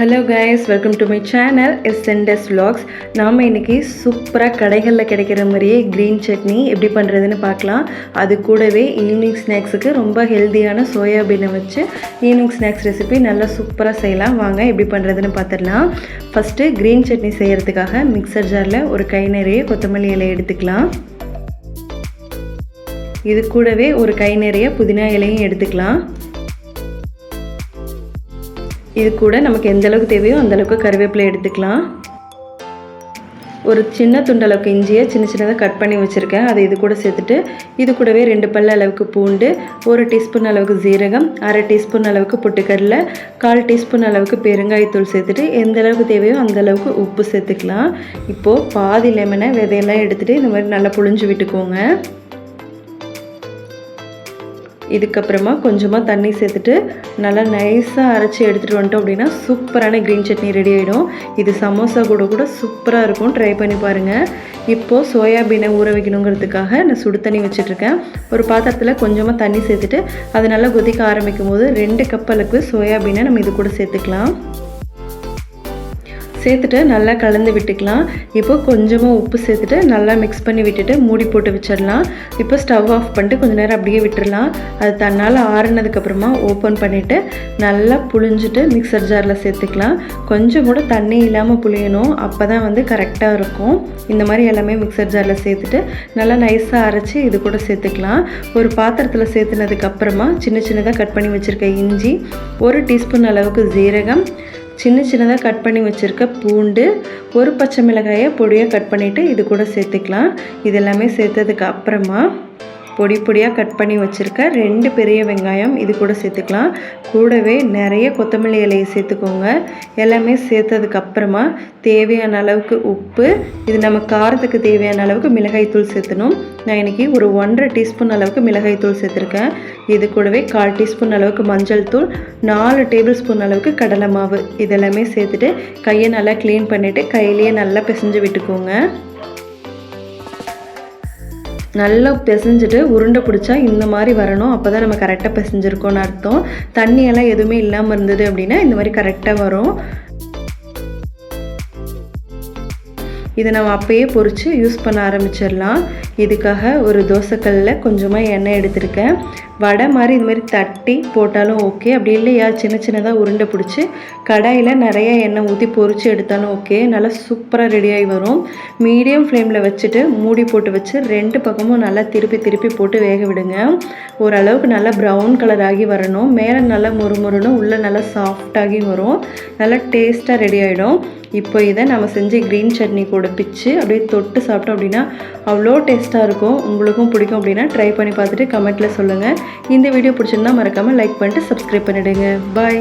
Hello guys welcome to my channel S எஸ்என்டெஸ் vlogs. நாம் இன்றைக்கி சூப்பராக கடைகளில் கிடைக்கிற மாதிரியே க்ரீன் சட்னி எப்படி பண்ணுறதுன்னு பார்க்கலாம். அது கூடவே ஈவினிங் ஸ்நாக்ஸுக்கு ரொம்ப ஹெல்த்தியான சோயாபீனை வச்சு ஈவினிங் ஸ்நாக்ஸ் ரெசிபி நல்லா சூப்பராக செய்யலாம். வாங்க எப்படி பண்ணுறதுன்னு பார்த்துடலாம். ஃபஸ்ட்டு க்ரீன் சட்னி செய்கிறதுக்காக மிக்சர் ஜாரில் ஒரு கை நிறைய கொத்தமல்லி இலை எடுத்துக்கலாம். இது கூடவே ஒரு கை நிறைய புதினா இலையும் எடுத்துக்கலாம். இது கூட நமக்கு எந்த அளவுக்கு தேவையோ அந்தளவுக்கு கருவேப்பிலை எடுத்துக்கலாம். ஒரு சின்ன துண்டளவுக்கு இஞ்சியை சின்ன சின்னதாக கட் பண்ணி வச்சுருக்கேன். அதை இது கூட சேர்த்துட்டு இது கூடவே ரெண்டு பல்ல அளவுக்கு பூண்டு ஒரு டீஸ்பூன் அளவுக்கு ஜீரகம் அரை டீஸ்பூன் அளவுக்கு பொட்டுக்கடலை கால் டீஸ்பூன் அளவுக்கு பெருங்காயத்தூள் சேர்த்துட்டு எந்த அளவுக்கு தேவையோ அந்த அளவுக்கு உப்பு சேர்த்துக்கலாம். இப்போது பாதி லெமனை விதையெல்லாம் எடுத்துகிட்டு இந்த மாதிரி நல்லா புழிஞ்சு விட்டுக்கோங்க. இதுக்கப்புறமா கொஞ்சமாக தண்ணி சேர்த்துட்டு நல்லா நைஸாக அரைச்சி எடுத்துகிட்டு வந்துட்டோம் அப்படின்னா சூப்பரான க்ரீன் சட்னி ரெடி ஆகிடும் இது சமோசா கூட கூட சூப்பராக இருக்கும். ட்ரை பண்ணி பாருங்கள் இப்போது சோயாபீனை ஊற வைக்கணுங்கிறதுக்காக நான் சுடு தண்ணி வச்சுட்ருக்கேன். ஒரு பாத்திரத்தில் கொஞ்சமாக தண்ணி சேர்த்துட்டு அது நல்லா கொதிக்க ஆரம்பிக்கும் போது ரெண்டு கப் அளவுக்கு சோயாபீனை நம்ம இது கூட சேர்த்துக்கலாம். சேர்த்துட்டு நல்லா கலந்து விட்டுக்கலாம். இப்போ கொஞ்சமாக உப்பு சேர்த்துட்டு நல்லா மிக்ஸ் பண்ணி விட்டுட்டு மூடி போட்டு வச்சிடலாம். இப்போ ஸ்டவ் ஆஃப் பண்ணிட்டு கொஞ்சம் நேரம் அப்படியே விட்டுடலாம். அது தன்னால் ஆறுனதுக்கப்புறமா ஓப்பன் பண்ணிவிட்டு நல்லா புழிஞ்சிட்டு மிக்சர் ஜாரில் சேர்த்துக்கலாம். கொஞ்சம் கூட தண்ணி இல்லாமல் புளியணும் அப்போ தான் வந்து கரெக்டாக இருக்கும். இந்த மாதிரி எல்லாமே மிக்சர் ஜாரில் சேர்த்துட்டு நல்லா நைஸாக அரைச்சி இது கூட சேர்த்துக்கலாம். ஒரு பாத்திரத்தில் சேர்த்துனதுக்கப்புறமா சின்ன சின்னதாக கட் பண்ணி வச்சுருக்க இஞ்சி ஒரு டீஸ்பூன் அளவுக்கு ஜீரகம் சின்ன சின்னதாக கட் பண்ணி வச்சுருக்க பூண்டு ஒரு பச்சை மிளகாயை பொடியாக கட் பண்ணிவிட்டு இது கூட சேர்த்துக்கலாம். இது எல்லாமே சேர்த்ததுக்கு அப்புறமா பொடி பொடியாக கட் பண்ணி வச்சுருக்க ரெண்டு பெரிய வெங்காயம் இது கூட சேர்த்துக்கலாம். கூடவே நிறைய கொத்தமல்லி இலையை சேர்த்துக்கோங்க. எல்லாமே சேர்த்ததுக்கப்புறமா தேவையான அளவுக்கு உப்பு இது நம்ம காரத்துக்கு தேவையான அளவுக்கு மிளகாய்த்தூள் சேர்த்தணும். நான் இன்றைக்கி ஒரு ஒன்றரை டீஸ்பூன் அளவுக்கு மிளகாய்த்தூள் சேர்த்துருக்கேன். இது கூடவே கால் டீஸ்பூன் அளவுக்கு மஞ்சள் தூள் நாலு டேபிள் ஸ்பூன் அளவுக்கு கடலை மாவு. இதெல்லாமே சேர்த்துட்டு கையை நல்லா க்ளீன் பண்ணிவிட்டு கையிலேயே நல்லா பிசைஞ்சு விட்டுக்கோங்க. நல்லா பிசைஞ்சிட்டு உருண்டை பிடிச்சா இந்த மாதிரி வரணும். அப்போ தான் நம்ம கரெக்டாக பிசைஞ்சிருக்கோன்னு அர்த்தம். தண்ணியெல்லாம் எதுவுமே இல்லாமல் இருந்தது அப்படின்னா இந்த மாதிரி கரெக்டாக வரும். இதை நம்ம அப்பயே பொறிச்சு யூஸ் பண்ண ஆரம்பிச்சிடலாம். இதுக்காக ஒரு தோசைக்கல்லில் கொஞ்சமாக எண்ணெய் எடுத்திருக்கேன். வடை மாதிரி இது மாதிரி தட்டி போட்டாலும் ஓகே அப்படி இல்லையா? சின்ன சின்னதாக உருண்டை பிடிச்சி கடாயில் நிறைய எண்ணெய் ஊற்றி பொறிச்சு எடுத்தாலும் ஓகே நல்லா சூப்பராக ரெடியாகி வரும். மீடியம் ஃப்ளேமில் வச்சுட்டு மூடி போட்டு வச்சு ரெண்டு பக்கமும் நல்லா திருப்பி திருப்பி போட்டு வேக விடுங்க. ஓரளவுக்கு நல்லா ப்ரௌன் கலர் ஆகி வரணும். மேலே நல்லா முறுமுறுன்னு உள்ளே நல்லா சாஃப்டாகி வரும். நல்லா டேஸ்ட்டாக ரெடி ஆகிடும் இப்போ இதை நம்ம செஞ்சு க்ரீன் சட்னி கூட பிச்சு அப்படியே தொட்டு சாப்பிட்டோம் அப்படின்னா அவ்வளோ டேஸ்ட்டாக இருக்கும். உங்களுக்கும் பிடிக்கும் அப்படின்னா ட்ரை பண்ணி பார்த்துட்டு கமெண்ட்டில் சொல்லுங்கள் இந்த வீடியோ பிடிச்சிருந்தா மறக்காமல் லைக் பண்ணிட்டு சப்ஸ்கிரைப் பண்ணிவிடுங்க பாய்